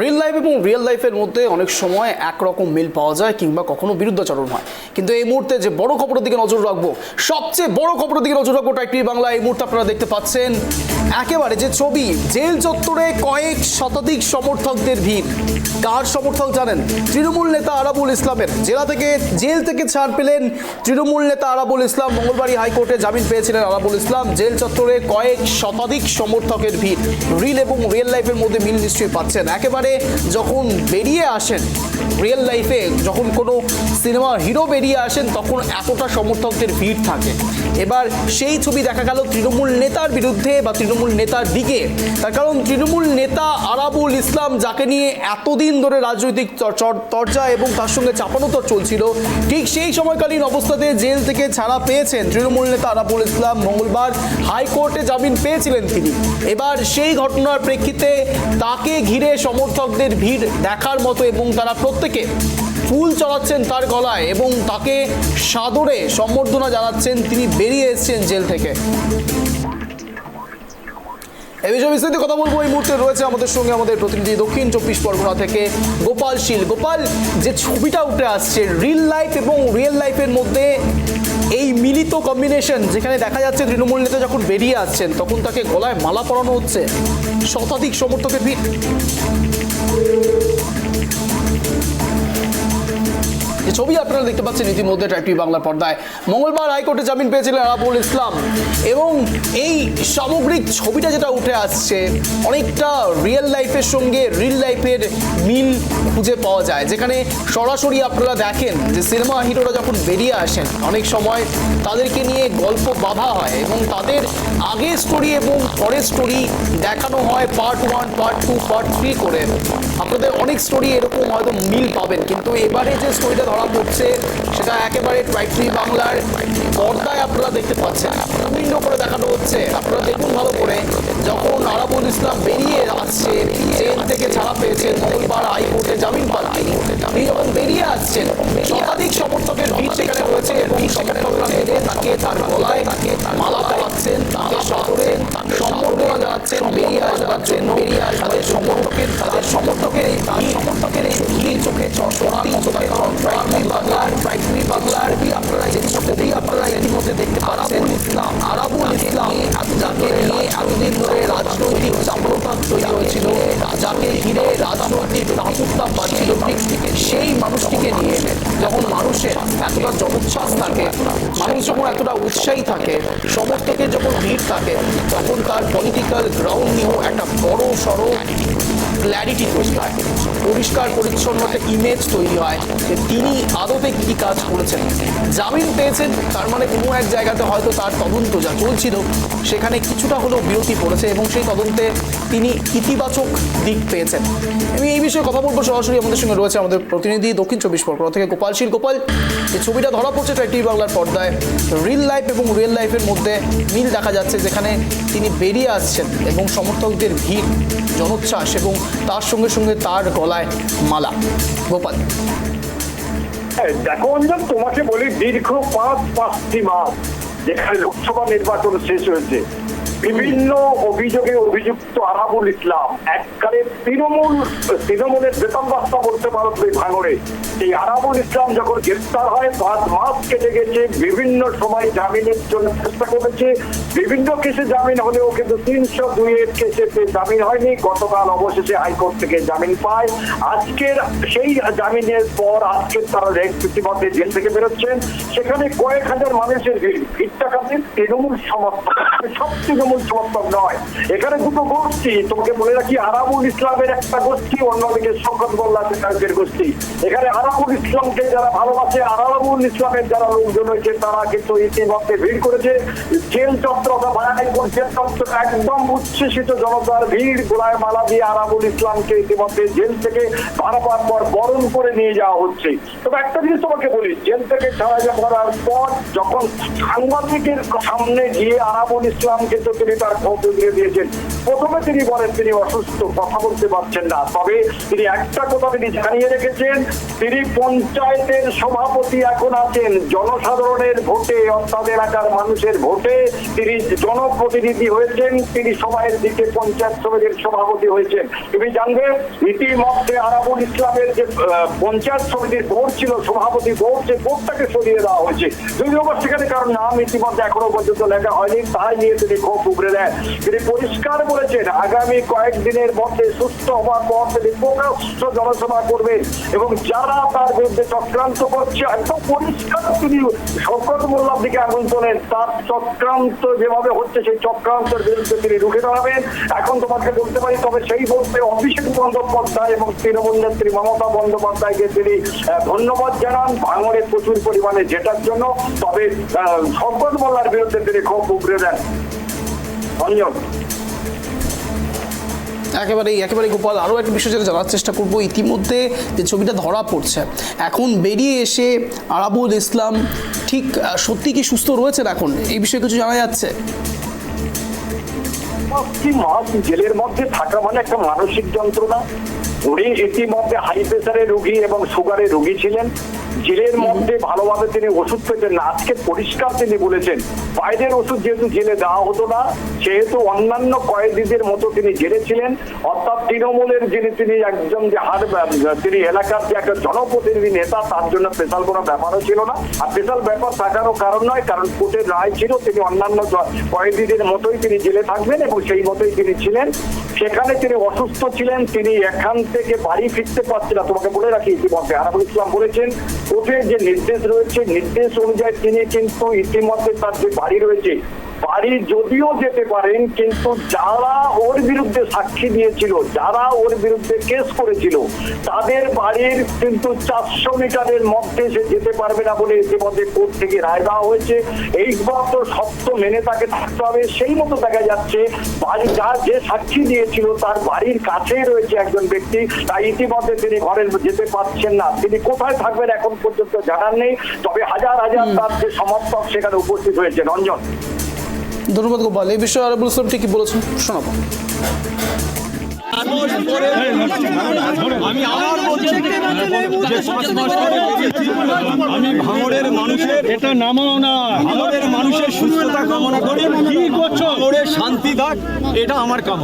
Real life এবং real লাইফের মধ্যে অনেক সময় একরকম মিল পাওয়া যায় কিংবা কখনো বিরুদ্ধাচরণ হয়। কিন্তু এই মুহূর্তে যে বড় খবরের দিকে নজর রাখব, সবচেয়ে বড় খবরের দিকে নজর রাখব টাইপি বাংলা, এই মুহূর্তে আপনারা দেখতে পাচ্ছেন একেবারে যে ছবি, জেল চত্বরে কয়েক শতাধিক সমর্থকদের ভিড়। কার সমর্থক জানেন? তৃণমূল নেতা আরাবুল ইসলামের। জেলা থেকে, জেল থেকে ছাড় পেলেন তৃণমূল নেতা আরাবুল ইসলাম। মঙ্গলবারই হাইকোর্টে জামিন পেয়েছিলেন আরাবুল ইসলাম। জেল চত্বরে কয়েক শতাধিক সমর্থকের ভিড়। রিল এবং রিয়েল লাইফের মধ্যে মিল নিশ্চয়ই পাচ্ছেন। একেবারে যখন বেরিয়ে আসেন রিয়েল লাইফে যখন কোনো সিনেমার হিরো বেরিয়ে আসেন, তখন এতটা সমর্থকদের ভিড় থাকে। এবার সেই ছবি দেখা গেল তৃণমূল নেতার বিরুদ্ধে বা তৃণমূল নেতার দিকে। তার কারণ তৃণমূল নেতা আরাবুল ইসলাম, যাকে নিয়ে এতদিন ধরে রাজনৈতিক চর- চর- চর্চা এবং তার সঙ্গে চাপানোতর চলছিল, ঠিক সেই সময়কালীন অবস্থাতে জেল থেকে ছাড়া পেয়েছেন তৃণমূল নেতা আরাবুল ইসলাম। মঙ্গলবার হাইকোর্টে জামিন পেয়েছিলেন তিনি। এবার সেই ঘটনার প্রেক্ষিতে তাকে ঘিরে সমর্থকদের ভিড় দেখার মতো এবং তারা প্রত্যেকে ফুল চড়াচ্ছেন তার গলায় এবং তাকে সাদরে সম্বর্ধনা জানাচ্ছেন তিনি বেরিয়ে এসেছেন জেল থেকে। এই বিষয়ে বিস্তারিত কথা বলব। এই মুহূর্তে রয়েছে আমাদের সঙ্গে আমাদের প্রতিনিধি দক্ষিণ চব্বিশ পরগনা থেকে গোপাল শীল। গোপাল, যে ছবিটা উঠে আসছে রিল লাইফ এবং রিয়েল লাইফের মধ্যে এই মিলিত কম্বিনেশন যেখানে দেখা যাচ্ছে তৃণমূল নেতা যখন বেরিয়ে আসছেন, তখন তাকে গলায় মালা পরানো হচ্ছে। শতাধিক সমর্থকের ভিড়। ছবি আপনারা দেখতে পাচ্ছেন ইতিমধ্যে টাইপি বাংলা পর্দায়। মঙ্গলবার হাইকোর্টে জামিন পেয়েছিলেন আরাবুল ইসলাম এবং এই সামগ্রিক ছবিটা যেটা উঠে আসছে, অনেকটা রিয়েল লাইফের সঙ্গে রিল লাইফের মিল খুঁজে পাওয়া যায়। যেখানে সরাসরি আপনারা দেখেন যে সিনেমা হিরোরা যখন বেরিয়ে আসেন, অনেক সময় তাদেরকে নিয়ে গল্প বাঁধা হয় এবং তাদের আগের স্টোরি এবং পরের স্টোরি দেখানো হয় part one part two part three করে। আপনাদের অনেক স্টোরি এরকম হয়তো মিল পাবেন, কিন্তু এবারে যে স্টোরিটা ধরা পড়ছে, সেটা একেবারে ট্রাইট্রি বাংলার পর্দায় আপনারা দেখতে পাচ্ছেন। বিভিন্ন করে দেখানো হচ্ছে। আপনারা দেখুন ভালো করে, যখন আরাবুল ইসলাম বেরিয়ে আসছে জেল থেকে ছাড়া পেয়েছেন মঙ্গলবার হাইকোর্টে জামিন পান তিনি যখন বেরিয়ে আসছেন, শতাধিক সমর্থকের ভিড় সেখানে রয়েছে এবং সমর্থকরা মিলে তাকে তার গলায় মালা পরাচ্ছেন, তাকে শহরে জানাচ্ছেন বেরিয়ে আসবার জন্য বেরিয়ে আসবার সমর্থকের তাদের সমর্থকের এই তার সমর্থকের এই চোখে সত্যি চোখে সেই মানুষটিকে নিয়ে যখন মানুষের এতটা জনোচ্ছ্বাস থাকে, মানুষ যখন এতটা উৎসাহী থাকে সমর্থকের যখন ভিড় থাকে, তখন তার পলিটিক্যাল গ্রাউন্ড নিয়েও একটা বড় সড়ো ক্ল্যারিটি তৈরি হয় পরিষ্কার, পরিচ্ছন্ন একটা ইমেজ তৈরি হয় যে তিনি আদতে কী কাজ করেছেন। জামিন পেয়েছেন, তার মানে কোনো এক জায়গাতে হয়তো তার তদন্ত যা চলছিল, সেখানে কিছুটা হলেও বিরতি পড়েছে এবং সেই তদন্তে তিনি ইতিবাচক দিক পেয়েছেন। আমি এই বিষয়ে কথা বলব। সরাসরি আমাদের সঙ্গে রয়েছে আমাদের প্রতিনিধি দক্ষিণ চব্বিশ পরগনা থেকে গোপাল শীল। গোপাল এই ছবিটা ধরা পড়ছে টিভি বাংলার পর্দায়। রিল লাইফ এবং রিয়েল লাইফের মধ্যে মিল দেখা যাচ্ছে যেখানে তিনি বেরিয়ে আসছেন এবং সমর্থকদের ভিড় জনোচ্ছ্বাস এবং তার সঙ্গে সঙ্গে তার গলায় মালা। গোপাল। হ্যাঁ, দেখো অঞ্জন তোমাকে বলি দীর্ঘ পাঁচ পাঁচটি মাস যেখানে লোকসভা নির্বাচন শেষ হয়েছে। বিভিন্ন অভিযোগে অভিযুক্ত আরাবুল ইসলাম। এককালে তৃণমূল, তৃণমূলের বেতন বাস্তা বলতে পারো তুমি ভাঙড়ে। সেই আরাবুল ইসলাম যখন গ্রেপ্তার হয় পাঁচ মাস কেটে গেছে, বিভিন্ন সময় জামিনের জন্য চেষ্টা করেছে। বিভিন্ন কেসে জামিন হলেও কিন্তু তিনশো দুইয়ের কেসে জামিন হয়নি। গতকাল অবশেষে হাইকোর্ট থেকে জামিন পায়। আজকের সেই জামিনের পর আজকে তারা ইতিমধ্যে জেল থেকে বেরোচ্ছেন। সেখানে কয়েক হাজার মানুষের ভিড়। ভিড়টা কাছে তৃণমূল সমর্থক। সব তৃণমূল সমর্থক নয়। এখানে দুটো গোষ্ঠী, তোমাকে বলে রাখি আরাবুল ইসলামের একটা গোষ্ঠী, অন্যদিকে শঙ্কর মোল্লাদের গোষ্ঠী। এখানে আরাবুল ইসলামকে যারা ভালোবাসে আরাবুল ইসলামের যারা লোকজন হয়েছে তারা কিন্তু ইতিমধ্যে ভিড় করেছে। জেল চত্র বা ভায়ানিপুর একদম উচ্ছ্বসিত জনতার ভিড়, গোলায় মালা দিয়ে আরাবুল ইসলামকে ইতিমধ্যে জেল থেকে ভাড়াপার পর বরণ করে নিয়ে যাওয়া হচ্ছে। তবে একটা জিনিস তোমাকে বলি, জেল থেকে ছাড়া করার পর যখন সাংবাদিকের সামনে গিয়ে আরাবুল ইসলাম কিন্তু তিনি তার ক্ষোভ দিয়ে দিয়েছেন প্রথমে তিনি বলেন, তিনি অসুস্থ, কথা বলতে পারছেন না। তবে তিনি একটা কথা তিনি জানিয়ে রেখেছেন, তিনি পঞ্চায়েতের সভাপতি এখন আছেন। জনসাধারণের ভোটে, অর্থাৎ এলাকার মানুষের ভোটে তিনি জনপ্রতিনিধি হয়েছেন, তিনি সবাইয়ের দিকে পঞ্চায়েত সমিতির সভাপতি হয়েছেন। তুমি জানবে, ইতিমধ্যে আরাবুল ইসলামের যে পঞ্চায়েত সমিতির বোর্ড ছিল, সভাপতি বোর্ড, সেই বোর্ডটাকে সরিয়ে দেওয়া হয়েছে। যদিও বা সেখানে কারণ নাম ইতিমধ্যে এখনও পর্যন্ত লেখা হয়নি, তাই নিয়ে তিনি ক্ষোভ উগড়ে দেন। তিনি পরিষ্কার বলেছেন, আগামী কয়েকদিনের মধ্যে সুস্থ হওয়ার পর তিনি প্রকাশ্য জনসভা করবেন এবং যারা তার বিরুদ্ধে চক্রান্ত করছে একদম পরিষ্কার তিনি শঙ্কর মোল্লার দিকে আগুন তোলেন, তার চক্রান্ত যেভাবে হচ্ছে সেই চক্রান্তের বিরুদ্ধে তিনি রুখে দাঁড়াবেন। এখন তোমাকে বলতে পারি, তবে সেই বলতে অভিষেক বন্দ্যোপাধ্যায় এবং তৃণমূল নেত্রী মমতা বন্দ্যোপাধ্যায়কে তিনি ধন্যবাদ জানান। ভাঙড়ে প্রচুর পরিমাণে জেতার জন্য, তবে শঙ্কর মোল্লার বিরুদ্ধে তিনি ক্ষোভ উগড়ে দেন। অঞ্জন একেবারেই একেবারে গোপাল, আরও একটা বিষয় যেটা জানার চেষ্টা করব ইতিমধ্যে যে ছবিটা ধরা পড়ছে। এখন বেরিয়ে এসে আরাবুল ইসলাম ঠিক সত্যি কি সুস্থ রয়েছেন এখন? এই বিষয়ে কিছু জানা যাচ্ছে? জেলের মধ্যে থাকা মানে একটা মানসিক যন্ত্রণা। উনি ইতিমধ্যে হাই প্রেশারের রোগী এবং সুগারের রোগী ছিলেন। জেলের মধ্যে ভালোভাবে তিনি ওষুধ পেতেন না। আজকে পরিষ্কার তিনি বলেছেন, বাইরের ওষুধ যেহেতু জেলে দেওয়া হতো না, সেহেতু অন্যান্য কয়েদিদের মতো তিনি জেলে ছিলেন। অর্থাৎ তৃণমূলের যিনি তিনি একজন যে হার, তিনি এলাকার যে একটা জনপ্রতিনিধি নেতা, তার জন্য স্পেশাল কোনো ব্যাপারও ছিল না। আর স্পেশাল ব্যাপার থাকারও কারণ নয়, কারণ কোর্টের রায় ছিল, তিনি অন্যান্য কয়েদিদের মতোই তিনি জেলে থাকবেন এবং সেই মতোই তিনি ছিলেন। সেখানে তিনি অসুস্থ ছিলেন, তিনি এখান থেকে বাড়ি ফিরতে পারছেন না। তোমাকে বলে রাখি, ইতিমধ্যে আরাবুল ইসলাম বলেছেন, কোর্টের যে নির্দেশ রয়েছে, নির্দেশ অনুযায়ী তিনি কিন্তু ইতিমধ্যে তার যে বাড়ি রয়েছে বাড়ি যদিও যেতে পারেন কিন্তু যারা ওর বিরুদ্ধে সাক্ষী দিয়েছিল যারা ওর বিরুদ্ধে কেস করেছিল তাদের বাড়ির কিন্তু চারশো মিটারের মধ্যে সে যেতে পারবে না বলে ইতিমধ্যে কোর্ট থেকে রায় দেওয়া হয়েছে। এই মাত্র সত্য মেনে তাকে থাকতে হবে। সেই মতো দেখা যাচ্ছে বাড়ি যার যে সাক্ষী দিয়েছিল তার বাড়ির কাছেই রয়েছে একজন ব্যক্তি। তাই ইতিমধ্যে তিনি ঘরে যেতে পারছেন না। তিনি কোথায় থাকবেন এখন পর্যন্ত জানার নেই। তবে হাজার হাজার তার যে সমর্থক সেখানে উপস্থিত হয়েছে। রঞ্জন। ধন্যবাদ গোপাল এই বিষয়ে আরবুল ইসলাম ঠিকই বলেছেন। শোনাবো। আমি আবার বলছি যে পাঁচ মাস পরে আমি ভাঙড়ের মানুষের এটা নামাও না। ভাঙড়ের মানুষের সুস্থতা কামনা করি। কি করছ? ভাঙড়ের শান্তি থাক এটা আমার কামনা।